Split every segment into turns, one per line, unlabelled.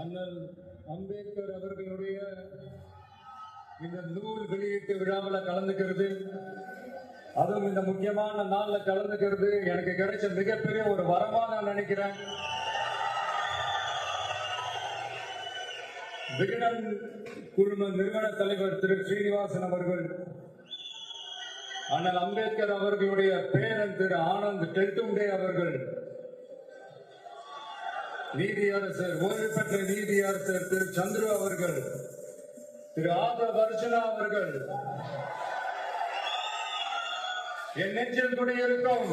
அண்ணல் அம்பேத்கர் அவர்களுடைய இந்த நூல் வெளியீட்டு விழாவில் கலந்துக்கிறது. அதுவும் இந்த முக்கியமான நாளில் கலந்துக்கிறது. எனக்கு கிடைச்ச மிகப்பெரிய ஒரு வரமாக நான் நினைக்கிறேன். விகடன் குழும நிறுவன தலைவர் திரு ஸ்ரீனிவாசன் அவர்கள் அண்ணல் அம்பேத்கர் அவர்களுடைய பேரன் திரு ஆனந்த் டெல்டும்டே அவர்கள் நீதியரசர் ஓய்வு நீதியரசர் திரு சந்துரு அவர்கள் திரு ஆத வர்ஷனா அவர்கள். என் நெஞ்சில் குடியிருக்கும்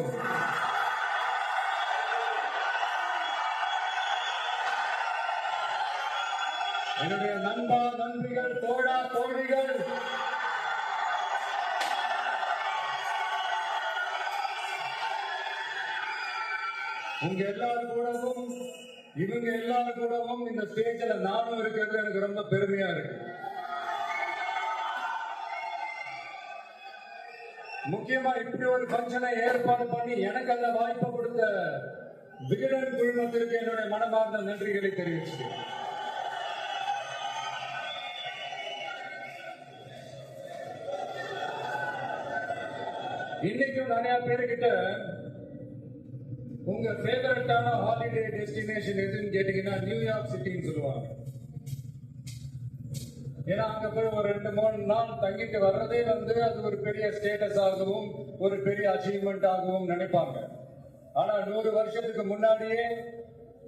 என்னுடைய நண்பா நண்பிகள் தோழா தோழிகள் உங்க எல்லாரும் கூடவும் இவங்க எல்லாரும் கூடவும் இந்த ஸ்டேஜ்ல நானும் இருக்கிறது எனக்கு ரொம்ப பெருமையா இருக்கு. முக்கியமா இப்படி ஒரு ஃபங்க்ஷனை ஏற்பாடு பண்ணி எனக்கு அந்த வாய்ப்பை கொடுத்த விகடன் குழுமத்திற்கு என்னுடைய மனமார்ந்த நன்றிகளை தெரிவிச்சு இன்னைக்கும் நிறைய பேருக்கிட்ட உங்க ஃபேவரட்டான ஹாலிடே டெஸ்டினேஷன் எதுன்னு கேட்டீங்கன்னா நியூயார்க் சிட்டின்னு சொல்லுவாங்க. ஏன்னா அங்க போய் ஒரு ரெண்டு மூணு நாள் தங்கிட்டு வர்றதே வந்து அது ஒரு பெரிய ஸ்டேட்டஸ் ஆகவும் ஒரு பெரிய அச்சீவ்மெண்ட் ஆகவும் நினைப்பாங்க. ஆனா நூறு வருஷத்துக்கு முன்னாடியே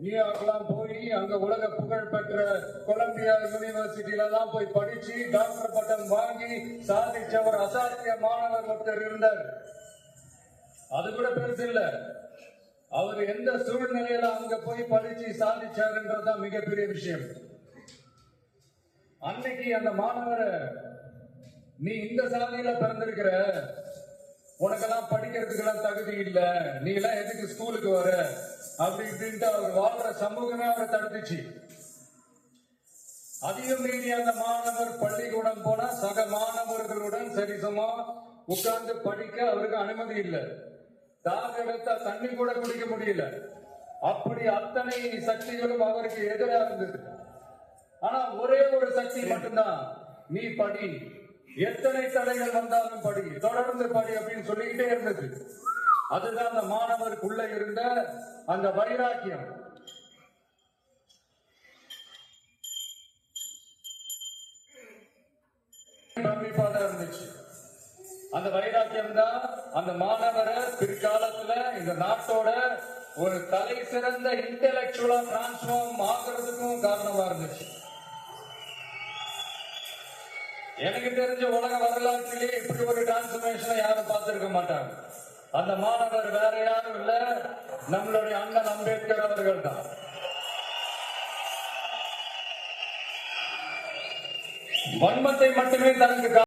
நியூயார்க்லாம் போய் அங்க உலக புகழ் பெற்ற கொலம்பியா யூனிவர்சிட்டியில எல்லாம் போய் படிச்சு டாக்டர் பட்டம் வாங்கி சாதிச்ச ஒரு அசாத்திய மாணவர் ஒருத்தர் இருந்தார். அது கூட பெருசு இல்லை. அவர் எந்த சூழ்நிலையில அங்க போய் படிச்சு சாதிச்சாருன்றதுதான் மிகப்பெரிய விஷயம். அன்னைக்கு அந்த மாணவரை நீ இந்த சாதியில பிறந்திருக்கிற. உனக்கெல்லாம் படிக்கிறதுக்கெல்லாம் தகுதி இல்ல. நீ எல்லாம் எதுக்கு ஸ்கூலுக்கு வர? அப்படி இப்படின்ட்டு அவர் வாழ்ற சமூகமே அவரை தடுத்துச்சு. அதையும் மீறி அந்த மாணவர் பள்ளிக்கூடம் போனா சக மாணவர்களுடன் சரிசமா உட்கார்ந்து படிக்க அவருக்கு அனுமதி இல்லை. தாக எடுத்தா தண்ணி கூட குடிக்க முடியல. அப்படி அத்தனை சக்திகளும் அவருக்கு எதிராக இருந்தது. ஆனா ஒரே ஒரு சக்தி மட்டும்தான். நீ படி. எத்தனை தடைகள் வந்தாலும் படி. தொடர்ந்து படி அப்படின்னு சொல்லிக்கிட்டே இருந்தது. அதுதான் அந்த மாணவருக்குள்ள இருந்த அந்த வைராக்கியம். பிரமிப்பாக இருந்துச்சு. அந்த வைராக்கியம் தான் அந்த மாணவரை பிற்காலத்துல இந்த நாட்டோட ஒரு தலை சிறந்த இன்டலெக்சுவலா டிரான்ஸ்ஃபார்ம் ஆகிறதுக்கும் காரணமா இருந்துச்சு. எனக்கு தெரிஞ்ச உலக வரலாற்றிலே இப்படி ஒரு டிரான்ஸ்பர்மேஷனை யாரும் பார்த்திருக்க மாட்டாங்க. அந்த மாணவர் வேற யாரும் இல்ல நம்மளுடைய அண்ணன் அம்பேத்கர் அவர்கள் தான். வன்மத்தை மட்டுமே தனக்கு